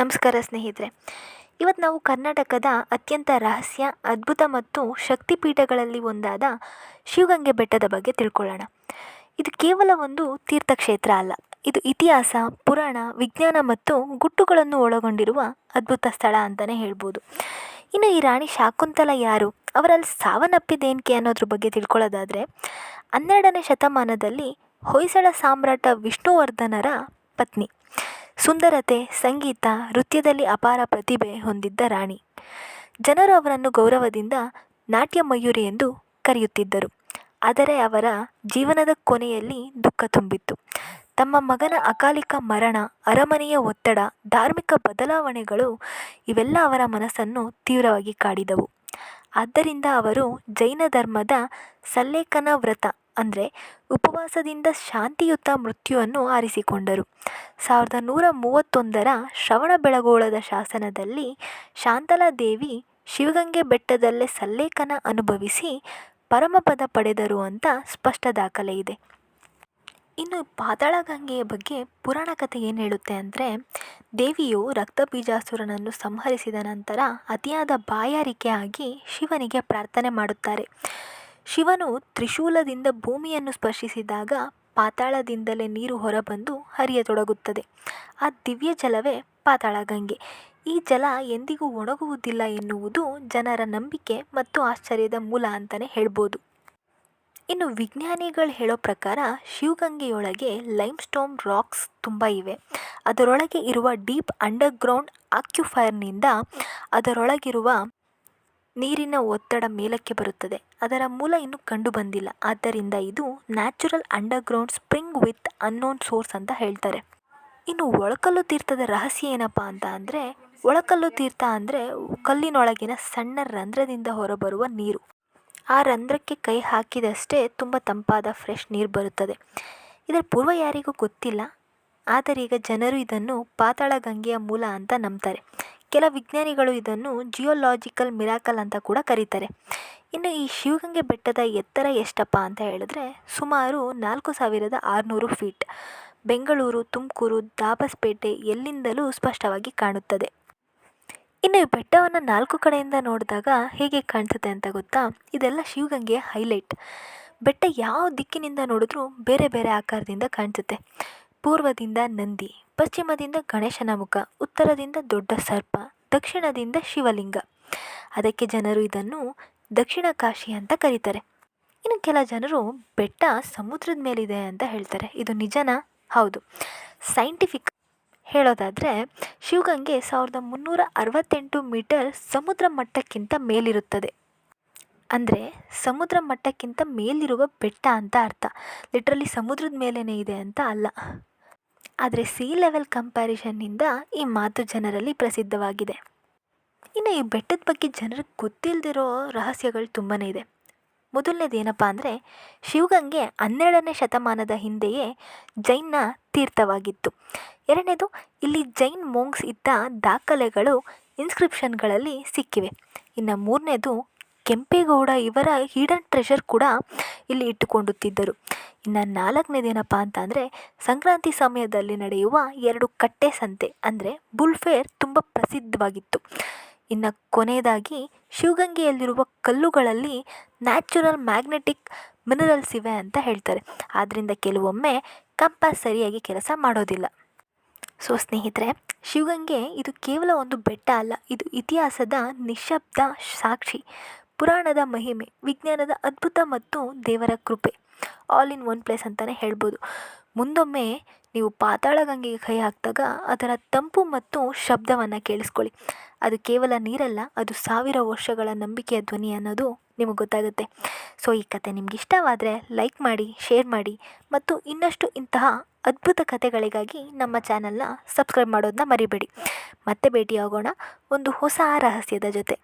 ನಮಸ್ಕಾರ ಸ್ನೇಹಿತರೆ. ಇವತ್ತು ನಾವು ಕರ್ನಾಟಕದ ಅತ್ಯಂತ ರಹಸ್ಯ, ಅದ್ಭುತ ಮತ್ತು ಶಕ್ತಿಪೀಠಗಳಲ್ಲಿ ಒಂದಾದ ಶಿವಗಂಗೆ ಬೆಟ್ಟದ ಬಗ್ಗೆ ತಿಳ್ಕೊಳ್ಳೋಣ. ಇದು ಕೇವಲ ಒಂದು ತೀರ್ಥಕ್ಷೇತ್ರ ಅಲ್ಲ, ಇದು ಇತಿಹಾಸ, ಪುರಾಣ, ವಿಜ್ಞಾನ ಮತ್ತು ಗುಟ್ಟುಗಳನ್ನು ಒಳಗೊಂಡಿರುವ ಅದ್ಭುತ ಸ್ಥಳ ಅಂತಲೇ ಹೇಳ್ಬೋದು. ಇನ್ನು ಈ ರಾಣಿ ಶಾಕುಂತಲ ಯಾರು, ಅವರಲ್ಲಿ ಸಾವನ್ನಪ್ಪಿದೇನ್ಕೆ ಅನ್ನೋದ್ರ ಬಗ್ಗೆ ತಿಳ್ಕೊಳ್ಳೋದಾದರೆ, ಹನ್ನೆರಡನೇ ಶತಮಾನದಲ್ಲಿ ಹೊಯ್ಸಳ ಸಾಮ್ರಾಟ ವಿಷ್ಣುವರ್ಧನರ ಪತ್ನಿ. ಸುಂದರತೆ, ಸಂಗೀತ, ನೃತ್ಯದಲ್ಲಿ ಅಪಾರ ಪ್ರತಿಭೆ ಹೊಂದಿದ್ದ ರಾಣಿ. ಜನರು ಅವರನ್ನು ಗೌರವದಿಂದ ನಾಟ್ಯ ಮಯೂರಿ ಎಂದು ಕರೆಯುತ್ತಿದ್ದರು. ಆದರೆ ಅವರ ಜೀವನದ ಕೊನೆಯಲ್ಲಿ ದುಃಖ ತುಂಬಿತ್ತು. ತಮ್ಮ ಮಗನ ಅಕಾಲಿಕ ಮರಣ, ಅರಮನೆಯ ಒತ್ತಡ, ಧಾರ್ಮಿಕ ಬದಲಾವಣೆಗಳು ಇವೆಲ್ಲ ಅವರ ಮನಸ್ಸನ್ನು ತೀವ್ರವಾಗಿ ಕಾಡಿದವು. ಆದ್ದರಿಂದ ಅವರು ಜೈನ ಧರ್ಮದ ಸಲ್ಲೇಖನ ವ್ರತ ಅಂದರೆ ಉಪವಾಸದಿಂದ ಶಾಂತಿಯುತ ಮೃತ್ಯುವನ್ನು ಆರಿಸಿಕೊಂಡರು ಸಾವಿರದ ನೂರ ಮೂವತ್ತೊಂದರ ಶ್ರವಣಬೆಳಗೊಳದ ಶಾಸನದಲ್ಲಿ ಶಾಂತಲಾದೇವಿ ಶಿವಗಂಗೆ ಬೆಟ್ಟದಲ್ಲೇ ಸಲ್ಲೇಖನ ಅನುಭವಿಸಿ ಪರಮಪದ ಪಡೆದರು ಅಂತ ಸ್ಪಷ್ಟ ದಾಖಲೆ ಇದೆ. ಇನ್ನು ಪಾತಾಳಗಂಗೆಯ ಬಗ್ಗೆ ಪುರಾಣ ಕಥೆ ಏನು ಹೇಳುತ್ತೆ ಅಂದರೆ, ದೇವಿಯು ರಕ್ತಬೀಜಾಸುರನನ್ನು ಸಂಹರಿಸಿದ ನಂತರ ಅತಿಯಾದ ಬಾಯಾರಿಕೆ ಆಗಿ ಶಿವನಿಗೆ ಪ್ರಾರ್ಥನೆ ಮಾಡುತ್ತಾರೆ. ಶಿವನು ತ್ರಿಶೂಲದಿಂದ ಭೂಮಿಯನ್ನು ಸ್ಪರ್ಶಿಸಿದಾಗ ಪಾತಾಳದಿಂದಲೇ ನೀರು ಹೊರಬಂದು ಹರಿಯತೊಡಗುತ್ತದೆ. ಆ ದಿವ್ಯ ಜಲವೇ ಪಾತಾಳಗಂಗೆ. ಈ ಜಲ ಎಂದಿಗೂ ಒಣಗುವುದಿಲ್ಲ ಎನ್ನುವುದು ಜನರ ನಂಬಿಕೆ ಮತ್ತು ಆಶ್ಚರ್ಯದ ಮೂಲ ಅಂತಲೇ ಹೇಳ್ಬೋದು. ಇನ್ನು ವಿಜ್ಞಾನಿಗಳು ಹೇಳೋ ಪ್ರಕಾರ ಶಿವಗಂಗೆಯೊಳಗೆ ಲೈಮ್ ಸ್ಟೋನ್ ರಾಕ್ಸ್ ತುಂಬ ಇವೆ. ಅದರೊಳಗೆ ಇರುವ ಡೀಪ್ ಅಂಡರ್ಗ್ರೌಂಡ್ ಆಕ್ಯುಫೈರ್ನಿಂದ ಅದರೊಳಗಿರುವ ನೀರಿನ ಒತ್ತಡ ಮೇಲಕ್ಕೆ ಬರುತ್ತದೆ. ಅದರ ಮೂಲ ಇನ್ನೂ ಕಂಡು ಬಂದಿಲ್ಲ ಆದ್ದರಿಂದ ಇದು natural underground spring with unknown source ಅಂತ ಹೇಳ್ತಾರೆ. ಇನ್ನು ಒಳಕಲ್ಲು ತೀರ್ಥದ ರಹಸ್ಯ ಏನಪ್ಪ ಅಂತ ಅಂದರೆ, ಒಳಕಲ್ಲು ತೀರ್ಥ ಅಂದರೆ ಕಲ್ಲಿನೊಳಗಿನ ಸಣ್ಣ ರಂಧ್ರದಿಂದ ಹೊರಬರುವ ನೀರು. ಆ ರಂಧ್ರಕ್ಕೆ ಕೈ ಹಾಕಿದಷ್ಟೇ ತುಂಬ ತಂಪಾದ ಫ್ರೆಶ್ ನೀರು ಬರುತ್ತದೆ. ಇದರ ಪೂರ್ವ ಯಾರಿಗೂ ಗೊತ್ತಿಲ್ಲ. ಆದರೀಗ ಜನರು ಇದನ್ನು ಪಾತಾಳ ಗಂಗೆಯ ಮೂಲ ಅಂತ ನಂಬ್ತಾರೆ. ಕೆಲ ವಿಜ್ಞಾನಿಗಳು ಇದನ್ನು ಜಿಯೋಲಾಜಿಕಲ್ ಮಿರಾಕಲ್ ಅಂತ ಕೂಡ ಕರೀತಾರೆ. ಇನ್ನು ಈ ಶಿವಗಂಗೆ ಬೆಟ್ಟದ ಎತ್ತರ ಎಷ್ಟಪ್ಪ ಅಂತ ಹೇಳಿದ್ರೆ ಸುಮಾರು ನಾಲ್ಕು ಸಾವಿರದ ಆರುನೂರು ಫೀಟ್. ಬೆಂಗಳೂರು, ತುಮಕೂರು, ದಾಬಸ್ಪೇಟೆ ಎಲ್ಲಿಂದಲೂ ಸ್ಪಷ್ಟವಾಗಿ ಕಾಣುತ್ತದೆ. ಇನ್ನು ಈ ಬೆಟ್ಟವನ್ನು ನಾಲ್ಕು ಕಡೆಯಿಂದ ನೋಡಿದಾಗ ಹೇಗೆ ಕಾಣಿಸುತ್ತೆ ಅಂತ ಗೊತ್ತಾ? ಇದೆಲ್ಲ ಶಿವಗಂಗೆಯ ಹೈಲೈಟ್. ಬೆಟ್ಟ ಯಾವ ದಿಕ್ಕಿನಿಂದ ನೋಡಿದ್ರೂ ಬೇರೆ ಬೇರೆ ಆಕಾರದಿಂದ ಕಾಣಿಸುತ್ತೆ ಪೂರ್ವದಿಂದ ನಂದಿ ಪಶ್ಚಿಮದಿಂದ ಗಣೇಶನ ಮುಖ, ಉತ್ತರದಿಂದ ದೊಡ್ಡ ಸರ್ಪ, ದಕ್ಷಿಣದಿಂದ ಶಿವಲಿಂಗ. ಅದಕ್ಕೆ ಜನರು ಇದನ್ನು ದಕ್ಷಿಣ ಕಾಶಿ ಅಂತ ಕರೀತಾರೆ. ಇನ್ನು ಕೆಲ ಜನರು ಬೆಟ್ಟ ಸಮುದ್ರದ ಮೇಲಿದೆ ಅಂತ ಹೇಳ್ತಾರೆ. ಇದು ನಿಜನಾ? ಹೌದು. ಸೈಂಟಿಫಿಕ್ ಹೇಳೋದಾದರೆ, ಶಿವಗಂಗೆ ಸಾವಿರದ ಮುನ್ನೂರ ಅರವತ್ತೆಂಟು ಮೀಟರ್ ಸಮುದ್ರ ಮಟ್ಟಕ್ಕಿಂತ ಮೇಲಿರುತ್ತದೆ. ಅಂದರೆ, ಸಮುದ್ರ ಮಟ್ಟಕ್ಕಿಂತ ಮೇಲಿರುವ ಬೆಟ್ಟ ಅಂತ ಅರ್ಥ. ಲಿಟ್ರಲಿ ಸಮುದ್ರದ ಮೇಲೇ ಇದೆ ಅಂತ ಅಲ್ಲ. ಆದರೆ ಸಿ ಲೆವೆಲ್ ಕಂಪ್ಯಾರಿಷನ್ನಿಂದ ಈ ಮಾತು ಜನರಲ್ಲಿ ಪ್ರಸಿದ್ಧವಾಗಿದೆ. ಇನ್ನು ಈ ಬೆಟ್ಟದ ಬಗ್ಗೆ ಜನರಿಗೆ ಗೊತ್ತಿಲ್ಲದಿರೋ ರಹಸ್ಯಗಳು ತುಂಬಾ ಇದೆ. ಮೊದಲನೇದು ಏನಪ್ಪ ಅಂದರೆ, ಶಿವಗಂಗೆ ಹನ್ನೆರಡನೇ ಶತಮಾನದ ಹಿಂದೆಯೇ ಜೈನ ತೀರ್ಥವಾಗಿತ್ತು. ಎರಡನೇದು, ಇಲ್ಲಿ ಜೈನ್ ಮೋಂಗ್ಸ್ ಇದ್ದ ದಾಖಲೆಗಳು ಇನ್ಸ್ಕ್ರಿಪ್ಷನ್ಗಳಲ್ಲಿ ಸಿಕ್ಕಿವೆ. ಇನ್ನು ಮೂರನೇದು, ಕೆಂಪೇಗೌಡ ಇವರ ಹಿಡನ್ ಟ್ರೆಷರ್ ಕೂಡ ಇಲ್ಲಿ ಇಟ್ಟುಕೊಂಡುತ್ತಿದ್ದರು ಇನ್ನು ನಾಲ್ಕನೇದೇನಪ್ಪ ಅಂತ ಅಂದರೆ ಸಂಕ್ರಾಂತಿ ಸಮಯದಲ್ಲಿ ನಡೆಯುವ ಎರಡು ಕಟ್ಟೆ ಸಂತೆ, ಅಂದರೆ ಬುಲ್ಫೇರ್ ತುಂಬ ಪ್ರಸಿದ್ಧವಾಗಿತ್ತು. ಇನ್ನು ಕೊನೆಯದಾಗಿ, ಶಿವಗಂಗೆಯಲ್ಲಿರುವ ಕಲ್ಲುಗಳಲ್ಲಿ ನ್ಯಾಚುರಲ್ ಮ್ಯಾಗ್ನೆಟಿಕ್ ಮಿನರಲ್ಸ್ ಇವೆ ಅಂತ ಹೇಳ್ತಾರೆ. ಆದ್ದರಿಂದ ಕೆಲವೊಮ್ಮೆ ಕಂಪಾಸ್ ಸರಿಯಾಗಿ ಕೆಲಸ ಮಾಡೋದಿಲ್ಲ. ಸೊ ಸ್ನೇಹಿತರೆ, ಶಿವಗಂಗೆ ಇದು ಕೇವಲ ಒಂದು ಬೆಟ್ಟ ಅಲ್ಲ, ಇದು ಇತಿಹಾಸದ ನಿಶಬ್ದ ಸಾಕ್ಷಿ. ಪುರಾಣದ ಮಹಿಮೆ, ವಿಜ್ಞಾನದ ಅದ್ಭುತ ಮತ್ತು ದೇವರ ಕೃಪೆ. ಆಲ್ ಇನ್ ಒನ್ ಪ್ಲೇಸ್ ಅಂತಲೇ ಹೇಳ್ಬೋದು. ಮುಂದೊಮ್ಮೆ ನೀವು ಪಾತಾಳ ಗಂಗೆಗೆ ಕೈ ಹಾಕಿದಾಗ ಅದರ ತಂಪು ಮತ್ತು ಶಬ್ದವನ್ನು ಕೇಳಿಸ್ಕೊಳ್ಳಿ. ಅದು ಕೇವಲ ನೀರಲ್ಲ, ಅದು ಸಾವಿರ ವರ್ಷಗಳ ನಂಬಿಕೆಯ ಧ್ವನಿ ಅನ್ನೋದು ನಿಮಗೆ ಗೊತ್ತಾಗುತ್ತೆ. ಸೊ ಈ ಕತೆ ನಿಮ್ಗೆ ಇಷ್ಟವಾದರೆ ಲೈಕ್ ಮಾಡಿ ಶೇರ್ ಮಾಡಿ ಮತ್ತು ಇನ್ನಷ್ಟು ಇಂತಹ ಅದ್ಭುತ ಕಥೆಗಳಿಗಾಗಿ ನಮ್ಮ ಚಾನಲ್ನ ಸಬ್ಸ್ಕ್ರೈಬ್ ಮಾಡೋದನ್ನ ಮರಿಬೇಡಿ. ಮತ್ತೆ ಭೇಟಿಯಾಗೋಣ ಒಂದು ಹೊಸ ರಹಸ್ಯದ ಜೊತೆ.